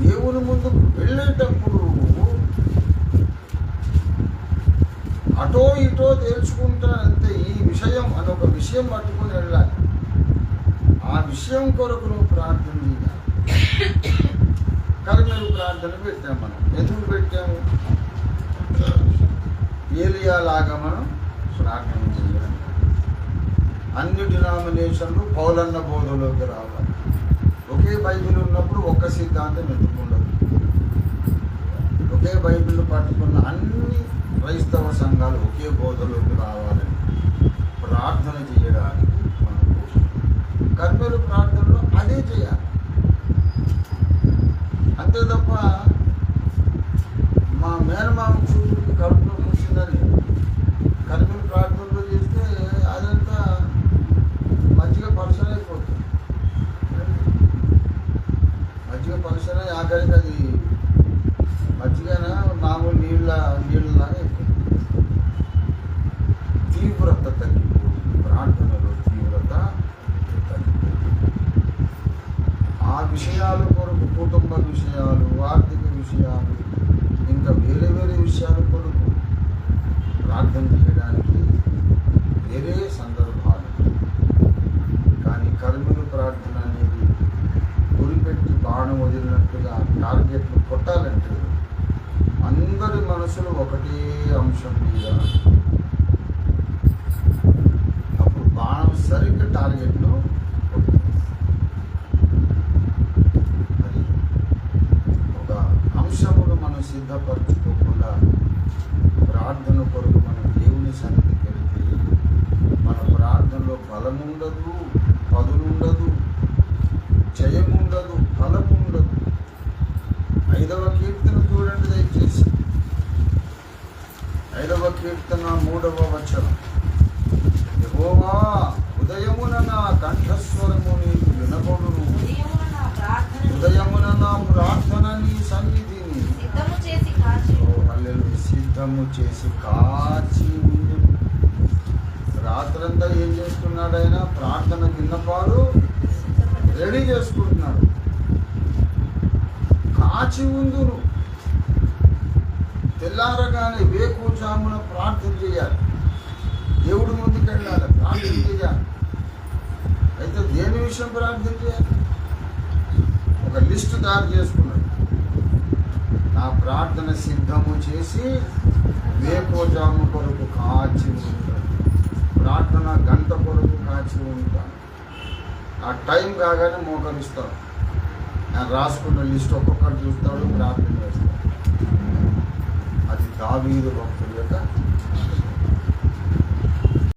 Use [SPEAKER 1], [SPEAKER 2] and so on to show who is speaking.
[SPEAKER 1] దేవుని ముందుకు వెళ్ళేటప్పుడు నువ్వు అటో ఇటో తేల్చుకుంటానంతే ఈ విషయం అని ఒక విషయం పట్టుకుని వెళ్ళాలి. ఆ విషయం కొరకు నువ్వు ప్రార్థన చేయాలి. కర్మలు ప్రార్థన పెట్టాం మనం. ఎందుకు పెట్టాము? ఏలియాలాగా మనం ప్రార్థన చేయాలి. అన్ని డినామినేషన్లు పౌలన్న బోధలోకి రావాలి. ఒకే బైబిల్ ఉన్నప్పుడు సిద్ధాంతం ఎందుకు ఉండదు ఒకే బైబిల్ పట్టుకున్న అన్ని క్రైస్తవ సంఘాలు ఒకే బోధలోకి రావాలని ప్రార్థన చేయడానికి మనం కర్మలు ప్రార్థనలో అదే చేయాలి. పలసన ఆఖరికి అది మజ్జిగన మామూలు నీళ్ళ నీళ్ళలాగా తీవ్రత తగ్గిపోతుంది. ప్రార్థనలో తీవ్రత తగ్గిపోతుంది. ఆ విషయాలు కొరకు కుటుంబ విషయాలు ఆర్థిక విషయాలు ఇంకా వేరే వేరే విషయాలు కొరకు ప్రార్థన చేయడానికి వేరే సందర్భాలు కానీ కర్మలు ప్రార్థన అనేది గురిపెట్టి బాణం వదిలినట్టుగా టార్గెట్లు కొట్టాలంటే అందరి మనసులు ఒకటే అంశం మీద అప్పుడు బాణం సరిగ్గా టార్గెట్లు కొడుతుంది. మరి ఒక అంశమును మనం సిద్ధపరచుకోకుండా ప్రార్థన కొరకు మనం దేవుని సన్నిధికి వెళ్తే మన ప్రార్థనలో బలం ఉండదు పదులుండదు జయము కీర్తన మూడవ వచనం. యెహోవా ఉదయమున నా కంఠస్వరము నీకు వినబడును.
[SPEAKER 2] ఉదయమున నా
[SPEAKER 1] ప్రార్థన నీ సన్నిధిని.
[SPEAKER 2] సిద్ధము చేసి కాచి.
[SPEAKER 1] ఉండు రాత్రంతా ఏం చేస్తున్నాడు ఆయన ప్రార్థన విన్నపాలు రెడీ చేసుకుంటున్నాడు. కాచి ఉందును. తెల్లారగానే వేకుజామున ప్రార్థన చేయాలి. దేవుడు ముందుకు వెళ్ళాలి ప్రార్థన చేయాలి. అయితే దేని విషయం ప్రార్థన చేయాలి? ఒక లిస్ట్ తయారు చేసుకున్నాడు. నా ప్రార్థన సిద్ధము చేసి వేకోజాము కొరకు కాచి ఉంటాను ప్రార్థన గంట కొరకు కాచి ఉంటాను ఆ టైం కాగానే మోకరిస్తాడు. నేను రాసుకున్న లిస్ట్ ఒక్కొక్కటి చూస్తాడు ప్రార్థన చేస్తాడు. தாவீது பக்தர்கள்